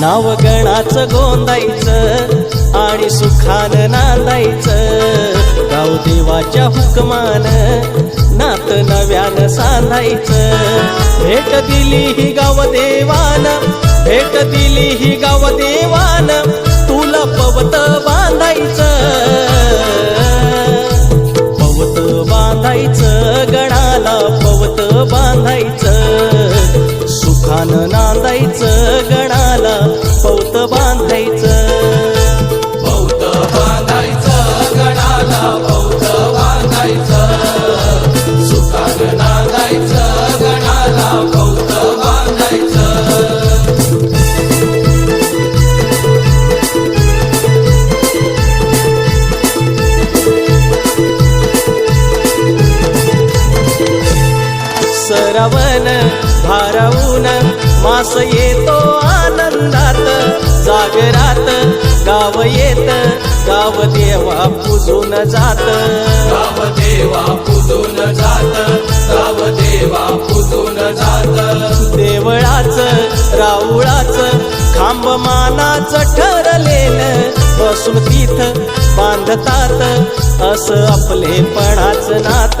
नाव गणाचं गोंदायचं आणि सुखानं नांदायचं. गाव देवाच्या हुकमान नात नव्यानं सांधायचं. भेट दिली ही गाव देवान भेट दिली ही गाव देवान तुला पवत बांधायचं. पवत बांधायचं गणाला पवत बांधायचं. भारावून मास येतो आनंदात. जागरात गाव येत गाव देवा पुजून जात. गाव देवा पुजून जात गाव देवा पुजून जात. देवळाच राऊळाच खांब मानाचं ठरलेलं. बसून तिथ बांधतात असं आपलेपणाचं नात.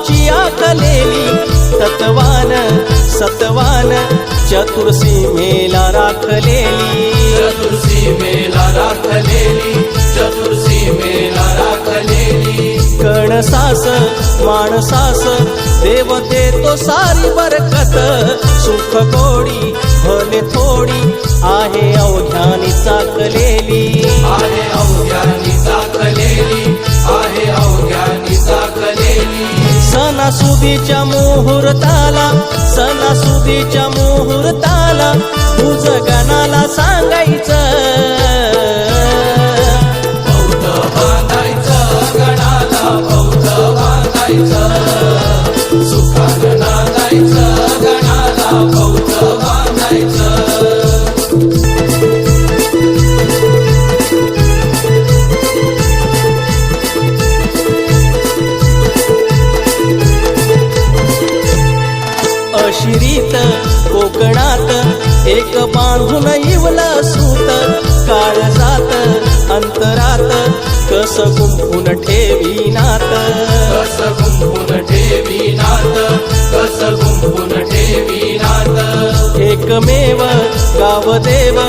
गावाची आखलेली तत्वान सत्वान चतुर्सीमेला राखलेली चतुर्सी मेला राखलेली चतुर्सी मेला राखलेली कणसास माणसास देव देतो सारी बरकत. सुख गोडी भले थोडी आहे अवघ्यानी चाकलेली आहे सणासुदीच्या मुहूर्ताला सणासुदीच्या मुहूर्ताला तुझ गणाला सांगा अशिरीत कोकणात एक बांधून इवला सूत. काळजात अंतरात कस गुंफून ठेवी नात. कस गुंफून ठेवी नात कस गुंफून ठेवी नात. एकमेव गावदेव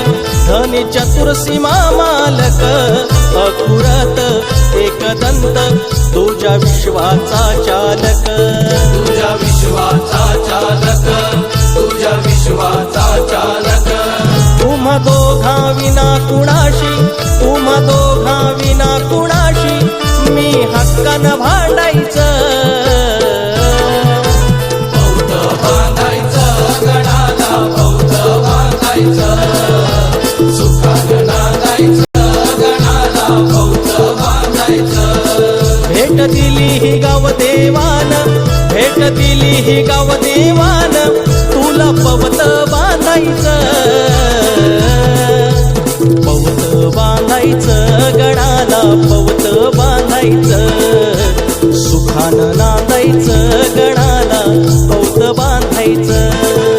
धनी चतुर्सीमा मालक. अकुरत एकदंत तुझ्या विश्वाचा चालक. तुझ्या विश्वाचा विना कुणाशी तुम्हा दोघा विना कुणाशी मी हक्कानं भांडायचं. भेट दिली ही गाव देवान भेट दिली ही गाव देवान तुला पवत बांधायचं. बांधायचं सुखानं नांदायचं गणाला पवत बांधायचं.